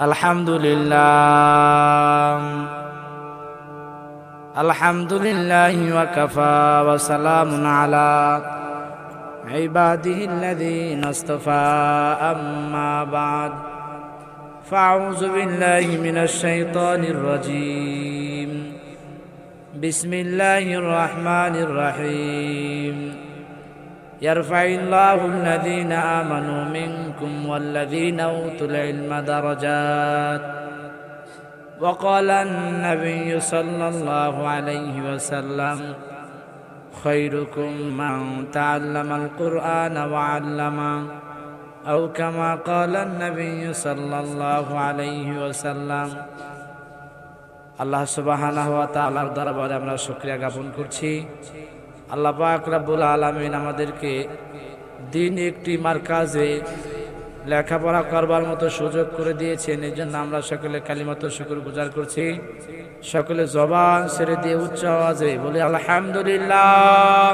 الحمد لله الحمد لله وكفى وسلام على عباده الذين اصطفى أما بعد فأعوذ بالله من الشيطان الرجيم بسم الله الرحمن الرحيم يرفع الله الذين آمنوا منكم والذين أوتوا العلم درجات وقال النبي صلى الله عليه وسلم خيركم من تعلم القرآن وعلمه أو كما قال النبي صلى الله عليه وسلم আল্লাহ সুবাহানাহ ওয়া তাআলার দরবারে আমরা শুকরিয়া জ্ঞাপন করছি আল্লাহ পাক রাব্বুল আলমিন আমাদেরকে দিন একটি মার্কাজে লেখাপড়া করবার মতো সুযোগ করে দিয়েছেন। এই জন্য আমরা সকলে কালিমাত শুকুর গুজার করছি। সকলে জবান ছেড়ে দিয়ে উচ্চ আওয়াজে বলি, আলহামদুলিল্লাহ।